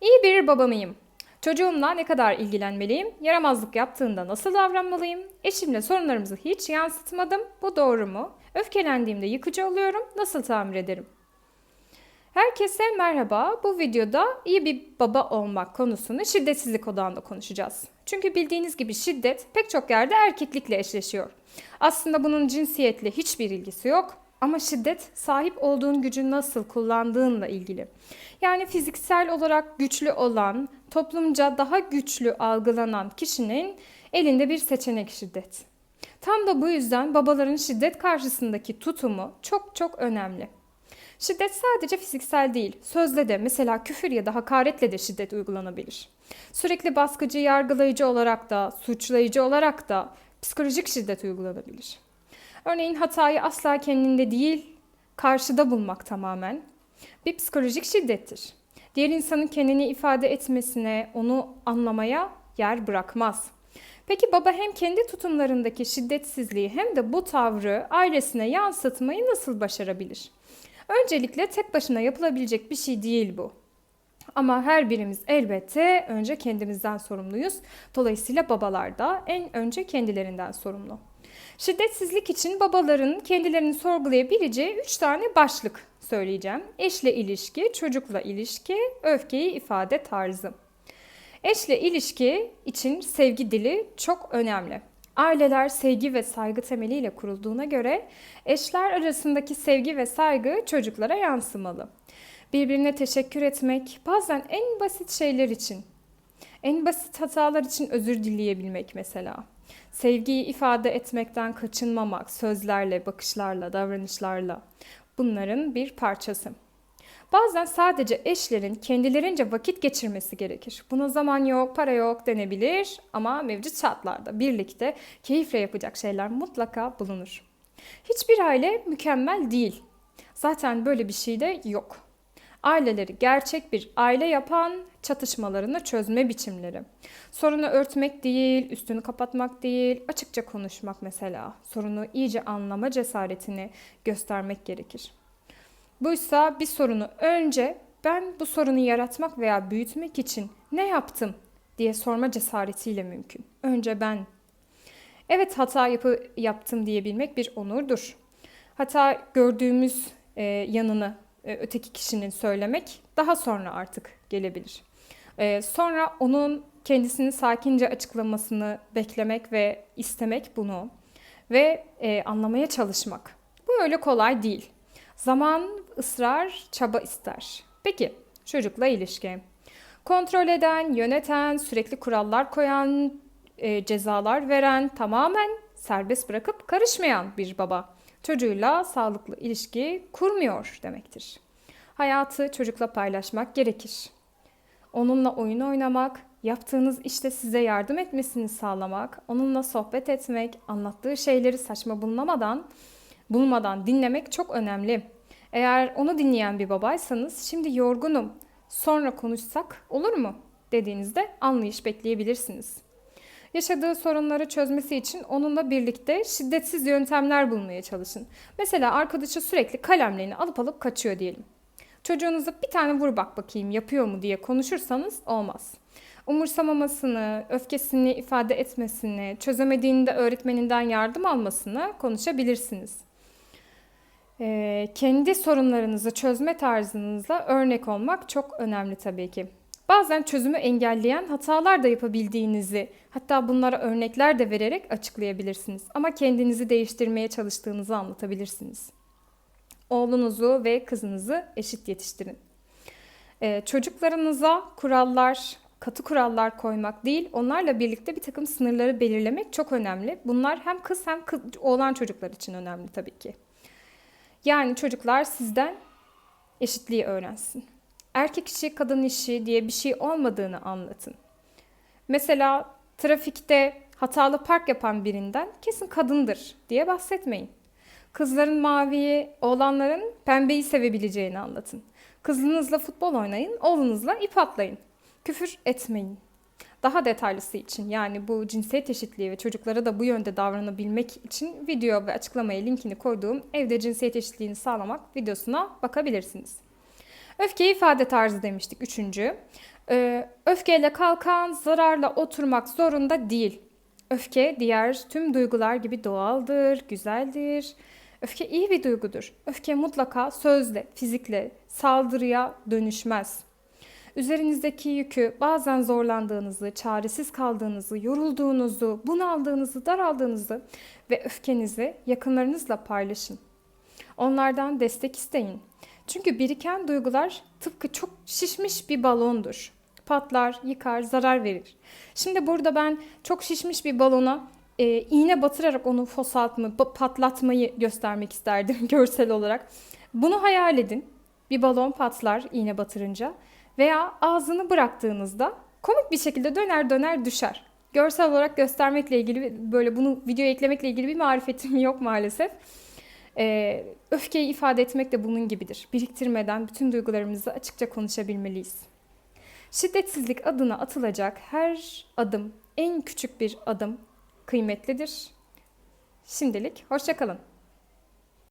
İyi bir baba mıyım? Çocuğumla ne kadar ilgilenmeliyim? Yaramazlık yaptığında nasıl davranmalıyım? Eşimle sorunlarımızı hiç yansıtmadım. Bu doğru mu? Öfkelendiğimde yıkıcı oluyorum. Nasıl tamir ederim? Herkese merhaba. Bu videoda iyi bir baba olmak konusunu şiddetsizlik odağında konuşacağız. Çünkü bildiğiniz gibi şiddet pek çok yerde erkeklikle eşleşiyor. Aslında bunun cinsiyetle hiçbir ilgisi yok. Ama şiddet sahip olduğun gücü nasıl kullandığınla ilgili. Yani fiziksel olarak güçlü olan, toplumca daha güçlü algılanan kişinin elinde bir seçenek şiddet. Tam da bu yüzden babaların şiddet karşısındaki tutumu çok çok önemli. Şiddet sadece fiziksel değil, sözle de mesela küfür ya da hakaretle de şiddet uygulanabilir. Sürekli baskıcı, yargılayıcı olarak da, suçlayıcı olarak da psikolojik şiddet uygulanabilir. Örneğin hatayı asla kendinde değil, karşıda bulmak tamamen bir psikolojik şiddettir. Diğer insanın kendini ifade etmesine, onu anlamaya yer bırakmaz. Peki baba hem kendi tutumlarındaki şiddetsizliği hem de bu tavrı ailesine yansıtmayı nasıl başarabilir? Öncelikle tek başına yapılabilecek bir şey değil bu. Ama her birimiz elbette önce kendimizden sorumluyuz. Dolayısıyla babalar da en önce kendilerinden sorumlu. Şiddetsizlik için babaların kendilerini sorgulayabileceği üç tane başlık söyleyeceğim. Eşle ilişki, çocukla ilişki, öfkeyi ifade tarzı. Eşle ilişki için sevgi dili çok önemli. Aileler sevgi ve saygı temeliyle kurulduğuna göre eşler arasındaki sevgi ve saygı çocuklara yansımalı. Birbirine teşekkür etmek, bazen en basit şeyler için, en basit hatalar için özür dileyebilmek mesela. Sevgiyi ifade etmekten kaçınmamak, sözlerle, bakışlarla, davranışlarla bunların bir parçası. Bazen sadece eşlerin kendilerince vakit geçirmesi gerekir. Buna zaman yok, para yok denebilir ama mevcut şartlarda birlikte keyifle yapacak şeyler mutlaka bulunur. Hiçbir aile mükemmel değil. Zaten böyle bir şey de yok. Aileleri gerçek bir aile yapan çatışmalarını çözme biçimleri. Sorunu örtmek değil, üstünü kapatmak değil, açıkça konuşmak mesela. Sorunu iyice anlama cesaretini göstermek gerekir. Buysa bir sorunu önce ben bu sorunu yaratmak veya büyütmek için ne yaptım diye sorma cesaretiyle mümkün. Önce ben. Evet hata yapı, yaptım diyebilmek bir onurdur. Hata gördüğümüz e, yanını öteki kişinin söylemek daha sonra artık gelebilir. E, sonra onun kendisini sakince açıklamasını beklemek ve istemek bunu ve e, anlamaya çalışmak. Bu öyle kolay değil. Zaman, ısrar, çaba ister. Peki çocukla ilişki. Kontrol eden, yöneten, sürekli kurallar koyan, e, cezalar veren, tamamen serbest bırakıp karışmayan bir baba çocuğuyla sağlıklı ilişki kurmuyor demektir. Hayatı çocukla paylaşmak gerekir. Onunla oyun oynamak, yaptığınız işte size yardım etmesini sağlamak, onunla sohbet etmek, anlattığı şeyleri saçma bulmamadan, bulmadan dinlemek çok önemli. Eğer onu dinleyen bir babaysanız şimdi yorgunum, sonra konuşsak olur mu dediğinizde anlayış bekleyebilirsiniz. Yaşadığı sorunları çözmesi için onunla birlikte şiddetsiz yöntemler bulmaya çalışın. Mesela arkadaşı sürekli kalemlerini alıp alıp kaçıyor diyelim. Çocuğunuza bir tane vur bak bakayım yapıyor mu diye konuşursanız olmaz. Umursamamasını, öfkesini ifade etmesini, çözemediğinde öğretmeninden yardım almasını konuşabilirsiniz. Ee, kendi sorunlarınızı çözme tarzınızla örnek olmak çok önemli tabii ki. Bazen çözümü engelleyen hatalar da yapabildiğinizi, hatta bunlara örnekler de vererek açıklayabilirsiniz. Ama kendinizi değiştirmeye çalıştığınızı anlatabilirsiniz. Oğlunuzu ve kızınızı eşit yetiştirin. Ee, çocuklarınıza kurallar, katı kurallar koymak değil, onlarla birlikte bir takım sınırları belirlemek çok önemli. Bunlar hem kız hem kız, oğlan çocuklar için önemli tabii ki. Yani çocuklar sizden eşitliği öğrensin. Erkek işi, kadın işi diye bir şey olmadığını anlatın. Mesela trafikte hatalı park yapan birinden kesin kadındır diye bahsetmeyin. Kızların maviyi, oğlanların pembeyi sevebileceğini anlatın. Kızınızla futbol oynayın, oğlunuzla ip atlayın. Küfür etmeyin. Daha detaylısı için yani bu cinsiyet eşitliği ve çocuklara da bu yönde davranabilmek için video ve açıklamaya linkini koyduğum evde cinsiyet eşitliğini sağlamak videosuna bakabilirsiniz. Öfke ifade tarzı demiştik üçüncü. Ee, öfkeyle kalkan zararla oturmak zorunda değil. Öfke diğer tüm duygular gibi doğaldır, güzeldir. Öfke iyi bir duygudur. Öfke mutlaka sözle, fizikle, saldırıya dönüşmez. Üzerinizdeki yükü bazen zorlandığınızı, çaresiz kaldığınızı, yorulduğunuzu, bunaldığınızı, daraldığınızı ve öfkenizi yakınlarınızla paylaşın. Onlardan destek isteyin. Çünkü biriken duygular tıpkı çok şişmiş bir balondur. Patlar, yıkar, zarar verir. Şimdi burada ben çok şişmiş bir balona e, iğne batırarak onu fosaltma, patlatmayı göstermek isterdim görsel olarak. Bunu hayal edin. Bir balon patlar iğne batırınca veya ağzını bıraktığınızda komik bir şekilde döner döner düşer. Görsel olarak göstermekle ilgili böyle bunu videoya eklemekle ilgili bir marifetim yok maalesef. Ee, öfkeyi ifade etmek de bunun gibidir. Biriktirmeden bütün duygularımızı açıkça konuşabilmeliyiz. Şiddetsizlik adına atılacak her adım, en küçük bir adım kıymetlidir. Şimdilik hoşçakalın.